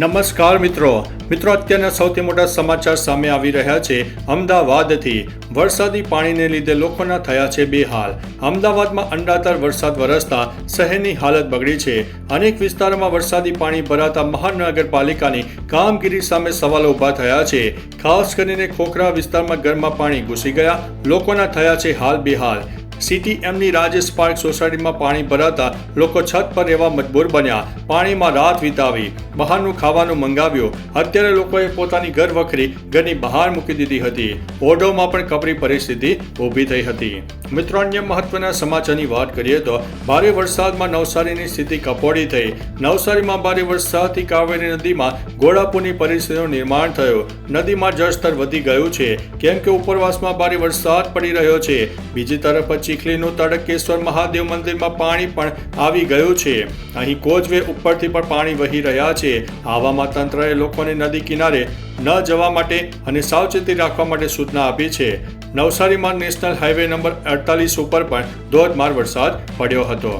નમસ્કાર મિત્રો. મિત્રો, અત્યારના સૌથી મોટા સમાચાર સામે આવી રહ્યા છે. અમદાવાદથી વરસાદી પાણીને લીધે લોકોના થયા છે બેહાલ. અમદાવાદમાં અંડાતાર વરસાદ વરસતા શહેરની હાલત બગડી છે. અનેક વિસ્તારોમાં વરસાદી પાણી ભરાતા મહાનગરપાલિકાની કામગીરી સામે સવાલો ઊભા થયા છે. ખાસ કરીને ખોખરા વિસ્તારમાં ઘરમાં પાણી ઘૂસી ગયા. લોકોના થયા છે હાલ બેહાલ. સીટીએમની રાજેશ પાર્ક સોસાયટીમાં પાણી ભરાતા લોકો છત પર રહેવા મજબૂર બન્યા. પાણીમાં રાત વિતાવી બહારનું ખાવાનું મંગાવ્યું. અત્યારે લોકોએ પોતાની ઘર વખરી ઘરની બહાર મૂકી દીધી હતી. ઓઢોમાં પણ કપરી પરિસ્થિતિ ઊભી થઈ હતી. મિત્રો, અન્ય મહત્વના સમાચારની વાત કરીએ તો ભારે વરસાદમાં નવસારીની સ્થિતિ કપોડી થઈ. નવસારીમાં ભારે વરસાદથી કાવેરી નદીમાં ઘોડાપુરની પરિસ્થિતિનું નિર્માણ થયું. નદીમાં જળસ્તર વધી ગયું છે. કેમ કે ઉપરવાસમાં ભારે વરસાદ પડી રહ્યો છે. બીજી તરફ ચીખલીનું તડકેશ્વર મહાદેવ મંદિરમાં પાણી પણ આવી ગયું છે. અહીં કોચવે ઉપરથી પણ પાણી વહી રહ્યા છે. આવામાં તંત્રએ લોકોને નદી કિનારે ન જવા માટે અને સાવચેતી રાખવા માટે સૂચના આપી છે. નવસારીમાં નેશનલ હાઈવે નંબર અડતાલીસ ઉપર પણ ધોધમાર વરસાદ પડ્યો હતો.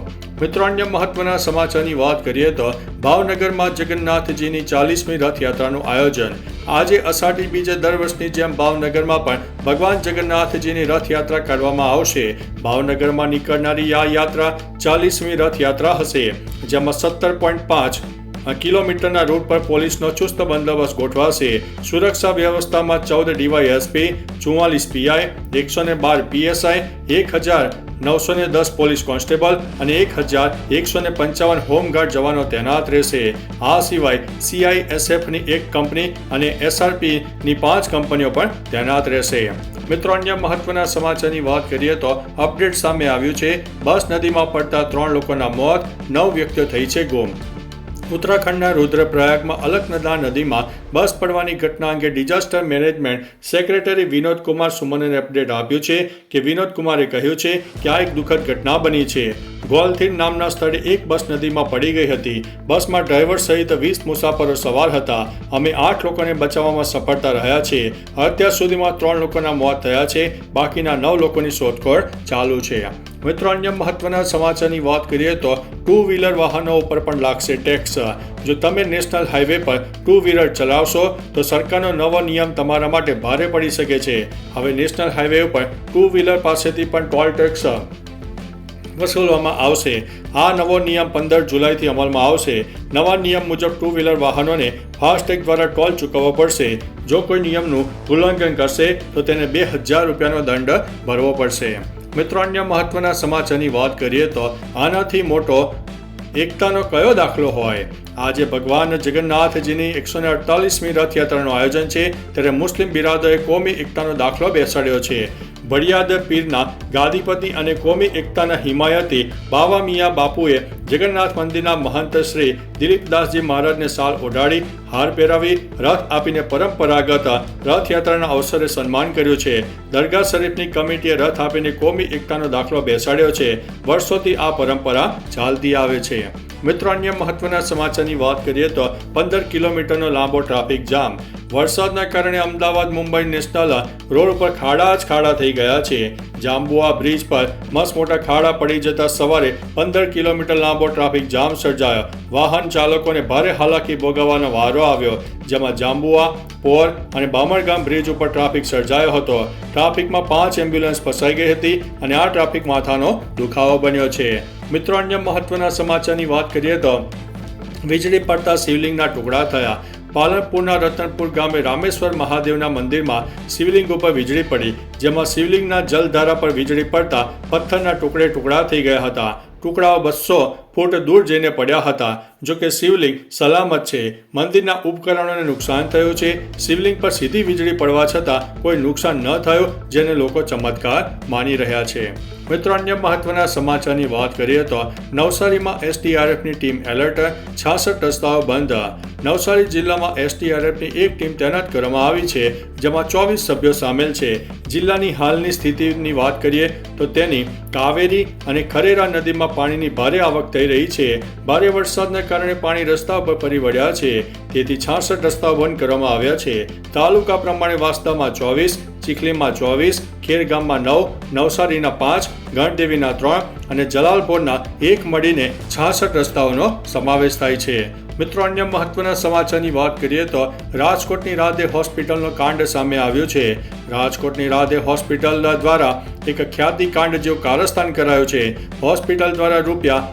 મિત્રો, અન્ય મહત્વના સમાચારની વાત કરીએ તો ભાવનગરમાં જગન્નાથજીની ચાલીસમી રથયાત્રાનું આયોજન. આજે અષાઢી બીજે દર વર્ષની જેમ ભાવનગરમાં પણ ભગવાન જગન્નાથજીની રથયાત્રા કાઢવામાં આવશે. ભાવનગરમાં નીકળનારી આ યાત્રા ચાલીસમી રથયાત્રા હશે, જેમાં સત્તર પોઈન્ટ પાંચ કિલોમીટરના રૂટ પર પોલીસનો ચુસ્ત બંદોબસ્ત ગોઠવાશે. સુરક્ષા વ્યવસ્થામાં ચૌદ ડીવાયએસપી ચુમ્માલીસ પીઆઈ, એકસો ને બાર પીએસઆઈ, એક હજાર નવસો ને દસ પોલીસ કોન્સ્ટેબલ અને એક હજાર એકસો ને પંચાવન હોમગાર્ડ જવાનો તૈનાત રહેશે. આ સિવાય સીઆઈએસએફની એક કંપની અને એસઆરપીની પાંચ કંપનીઓ પણ તૈનાત રહેશે. મિત્રો, અન્ય મહત્વના સમાચારની વાત કરીએ તો અપડેટ સામે આવ્યું છે. બસ નદીમાં પડતા ત્રણ લોકોના મોત, નવ વ્યક્તિઓ થઈ છે ગુમ. ઉત્તરાખંડના રુદ્રપ્રયાગમાં અલકનદા નદીમાં બસ પડવાની ઘટના અંગે disaster management secretary Vinod Kumar સુમને update આપ્યું છે કે વિનોદ કુમારે કહ્યું છે કે આ એક દુઃખદ ઘટના બની છે. ગોલથીન નામના સ્થળે એક બસ નદીમાં પડી ગઈ હતી. બસમાં ડ્રાઈવર સહિત વીસ મુસાફરો સવાર હતા. અમે આઠ લોકોને બચાવવામાં સફળતા રહ્યા છે અત્યાર સુધીમાં ત્રણ લોકોના મોત થયા છે. બાકીના નવ લોકોની શોધખોળ ચાલુ છે. મિત્રો, અન્ય મહત્વના સમાચારની વાત કરીએ તો ટુ વ્હીલર વાહનો ઉપર પણ લાગશે ટેક્સ. જો તમે નેશનલ હાઈવે પર ટુ વ્હીલર ચલાવશો, તો સરકારનો નવો નિયમ તમારા માટે ભારે પડી શકે છે. હવે નેશનલ હાઈવે ઉપર ટુ વ્હીલર પાસેથી પણ ટોલ ટેક્સ વસૂલવામાં આવશે. આ નવો નિયમ પંદર જુલાઈથી અમલમાં આવશે. નવા નિયમ મુજબ ટુ વ્હીલર વાહનોને ફાસ્ટેગ દ્વારા ટોલ ચૂકવવો પડશે. જો કોઈ નિયમનું ઉલ્લંઘન કરશે, તો તેને બે હજાર રૂપિયાનો દંડ ભરવો પડશે. મિત્રો, અન્ય મહત્વના સમાચારની વાત કરીએ તો આનાથી મોટો એકતાનો કયો દાખલો હોય? આજે ભગવાન જગન્નાથજીની એકસો ને અડતાલીસમી રથયાત્રાનું આયોજન છે. ત્યારે મુસ્લિમ બિરાદોએ કોમી એકતાનો દાખલો બેસાડ્યો છે. બળિયાદ પીરના ગાદીપતિ અને કોમી એકતાના હિમાયતી બાવા મિયા બાપુએ જગન્નાથ મંદિરના મહંત શ્રી દિલીપદાસજી મહારાજને સાલ ઓઢાડી, હાર પહેરાવી, રથ આપીને પરંપરાગત રથયાત્રાના અવસરે સન્માન કર્યું છે. દરગાહ શરીફની કમિટીએ રથ આપીને કોમી એકતાનો દાખલો બેસાડ્યો છે. વર્ષોથી આ પરંપરા ચાલતી આવે છે. મિત્રો, અન્ય મહત્વના સમાચારની વાત કરીએ તો પંદર કિલોમીટરનો લાંબો ટ્રાફિક જામ. વરસાદના કારણે અમદાવાદ, મુંબઈ નેશનલ રોડ ઉપર ખાડા જ ખાડા થઈ ગયા છે. જાંબુઆ બ્રિજ પર મસ્ત મોટા ખાડા પડી જતા સવારે પંદર કિલોમીટર લાંબો ટ્રાફિક જામ સર્જાયો. વાહન ચાલકોને ભારે હાલાકી ભોગવવાનો વારો આવ્યો, જેમાં જાંબુઆ, પોર અને બામણગામ બ્રિજ ઉપર ટ્રાફિક સર્જાયો હતો. ટ્રાફિકમાં પાંચ એમ્બ્યુલન્સ ફસાઈ ગઈ હતી અને આ ટ્રાફિક માથાનો દુખાવો બન્યો છે. મિત્રો, અન્ય મહત્વના સમાચારની વાત કરીએ તો વીજળી પડતા શિવલિંગના ટુકડા થયા. પાલનપુરના રતનપુર ગામે રામેશ્વર મહાદેવના મંદિરમાં શિવલિંગ ઉપર વીજળી પડી, જેમાં શિવલિંગના જલધારા પર વીજળી પડતા પથ્થરના ટુકડે ટુકડા થઈ ગયા હતા. ટુકડાઓ બસો ફૂટ દૂર જઈને પડ્યા હતા. જો કે શિવલિંગ સલામત છે. મંદિરના ઉપકરણોને નુકસાન થયું છે. શિવલિંગ પર સીધી વીજળી પડવા છતાં કોઈ નુકસાન ન થયું, જેને લોકો ચમત્કાર માની રહ્યા છે. મિત્રો, અન્ય મહત્વના સમાચારની વાત કરીએ તો નવસારીમાં એસડીઆરએફની ટીમ એલર્ટ, છાસઠ રસ્તાઓ બંધ. નવસારી જિલ્લામાં એસડીઆરએફની એક ટીમ તૈનાત કરવામાં આવી છે, જેમાં ચોવીસ સભ્યો સામેલ છે. જિલ્લાની હાલની સ્થિતિની વાત કરીએ તો તેની કાવેરી અને ખરેરા નદીમાં પાણીની ભારે આવક થઈ રહી છે. ભારે વરસાદના કારણે પાણી રસ્તા પર ફરી વળ્યા છે. તેથી છાસઠ રસ્તાઓ બંધ કરવામાં આવ્યા છે. તાલુકા પ્રમાણે વાસ્તામાં ચોવીસ, ચીખલીમાં ચોવીસ, ખેરગામમાં નવ, નવસારીના પાંચ ગણદેવીના ત્રણ અને જલાલપોરના એક મળીને છાસઠ રસ્તાઓનો સમાવેશ થાય છે. મિત્રો, અન્ય મહત્વના સમાચારની વાત કરીએ તો રાજકોટની રાધે હોસ્પિટલનો કાંડ સામે આવ્યો છે. રાજકોટની રાધે હોસ્પિટલ દ્વારા એક ખ્યાતિ કાંડ જેવું કારસ્તાન કરાયું છે. હોસ્પિટલ દ્વારા રૂપિયા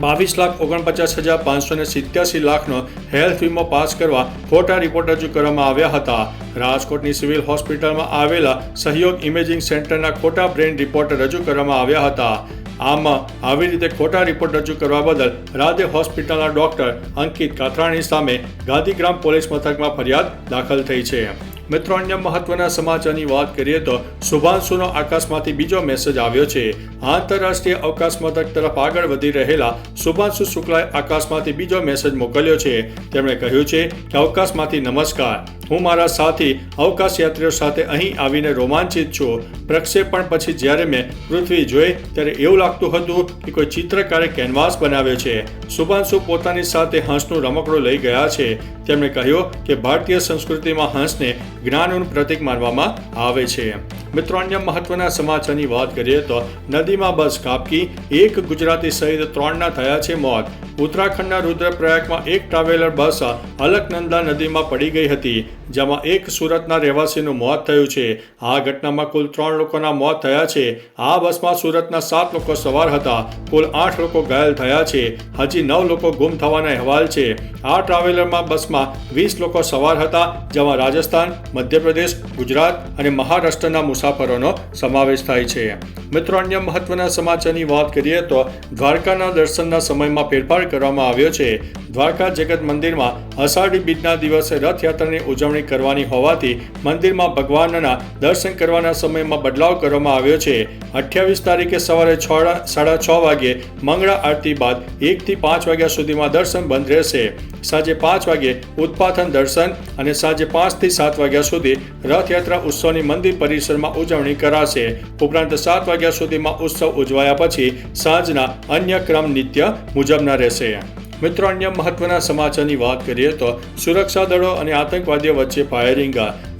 બાવીસ લાખ ઓગણપચાસ હજાર પાંચસો ને સિત્યાસી લાખનો હેલ્થ વીમો પાસ કરવા ખોટા રિપોર્ટ રજૂ કરવામાં આવ્યા હતા. રાજકોટની સિવિલ હોસ્પિટલમાં આવેલા સહયોગ ઇમેજિંગ સેન્ટરના ખોટા બ્રેન રિપોર્ટ રજૂ કરવામાં આવ્યા હતા. આમાં આવી રીતે ખોટા રિપોર્ટ રજૂ કરવા બદલ રાધે હોસ્પિટલના ડોક્ટર અંકિત કાથરાણી સામે ગાંધીગ્રામ પોલીસ મથકમાં ફરિયાદ દાખલ થઈ છે. મિત્રો, અન્ય મહત્વના સમાચારની વાત કરીએ તો શુભાંશુનો આકાશમાંથી બીજો મેસેજ આવ્યો છે. આંતરરાષ્ટ્રીય અવકાશ મથક તરફ આગળ વધી રહેલા શુભાંશુ શુક્લાએ આકાશમાંથી બીજો મેસેજ મોકલ્યો છે. તેમણે કહ્યું છે કે, અવકાશમાંથી નમસ્કાર. હું મારા સાથી અવકાશ યાત્રીઓ સાથે અહીં આવીને રોમાંચિત છું. પ્રક્ષેપણ પછી જ્યારે મેં પૃથ્વી જોઈ, ત્યારે એવું લાગતું હતું કે કોઈ ચિત્રકારે કેનવાસ બનાવ્યો છે. શુભાંશુ પોતાની સાથે હંસનું રમકડું લઈ ગયા છે. તેમણે કહ્યું કે, ભારતીય સંસ્કૃતિમાં હંસને જ્ઞાનનું પ્રતીક માનવામાં આવે છે. મિત્રો, અન્ય મહત્વના સમાચારની વાત કરીએ તો નદીમાં બસ કાપકી, એક ગુજરાતી સહિત ત્રણના થયા છે મોત. ઉત્તરાખંડના રુદ્રપ્રયાગમાં એક ટ્રાવેલર બસ અલકનંદા નદીમાં પડી ગઈ હતી, જેમાં એક સુરતના રહેવાસીનું મોત થયું છે. આ ઘટનામાં કુલ ત્રણ લોકોના મોત થયા છે. આ બસમાં સુરતના સાત લોકો સવાર હતા. કુલ આઠ લોકો ઘાયલ થયા છે. હજી નવ લોકો ગુમ થવાના અહેવાલ છે. આ ટ્રાવેલરમાં બસમાં વીસ લોકો સવાર હતા, જેમાં રાજસ્થાન, મધ્યપ્રદેશ, ગુજરાત અને મહારાષ્ટ્રના મુસાફરોનો સમાવેશ થાય છે. મિત્રો, અન્ય મહત્વના સમાચારની વાત કરીએ તો દ્વારકાના દર્શનના સમયમાં ફેરફાર કરવામાં આવ્યો છે. દ્વારકા જગત મંદિરમાં અષાઢી બીજના દિવસે રથયાત્રાની ઉજવણી કરવાની હોવાથી મંદિરમાં ભગવાનના દર્શન કરવાના સમયમાં બદલાવ કરવામાં આવ્યો છે. અઠ્યાવીસ તારીખે સવારે છ સાડા છ વાગ્યે મંગળા આરતી બાદ એકથી પાંચ વાગ્યા સુધીમાં દર્શન બંધ રહેશે. સાંજે પાંચ વાગ્યે ઉત્પાથન દર્શન અને સાંજે પાંચથી સાત વાગ્યા સુધી રથયાત્રા ઉત્સવની મંદિર પરિસરમાં ઉજવણી કરાશે. ઉપરાંત સાત વાગ્યા સુધીમાં ઉત્સવ ઉજવાયા પછી સાંજના અન્ય ક્રમ નિત્ય મુજબના રહેશે. મિત્રો, અન્ય મહત્વના સમાચારની વાત કરીએ તો સુરક્ષા દળો અને આતંકવાદીઓ વચ્ચે ફાયરિંગ.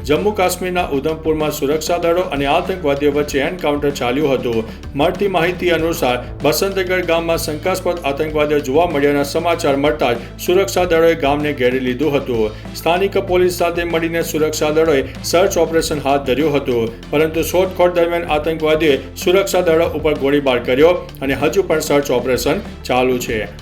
જમ્મુ કાશ્મીરના ઉધમપુરમાં સુરક્ષા દળો અને આતંકવાદીઓ વચ્ચે એન્કાઉન્ટર ચાલ્યું હતું. મળતી માહિતી અનુસાર, બસંતગઢ ગામમાં શંકાસ્પદ આતંકવાદીઓ જોવા મળ્યાના સમાચાર મળતા જ સુરક્ષા દળોએ ગામને ઘેરી લીધું હતું. સ્થાનિક પોલીસ સાથે મળીને સુરક્ષા દળોએ સર્ચ ઓપરેશન હાથ ધર્યું હતું. પરંતુ શોધખોળ દરમિયાન આતંકવાદીઓએ સુરક્ષા દળો ઉપર ગોળીબાર કર્યો અને હજુ પણ સર્ચ ઓપરેશન ચાલુ છે.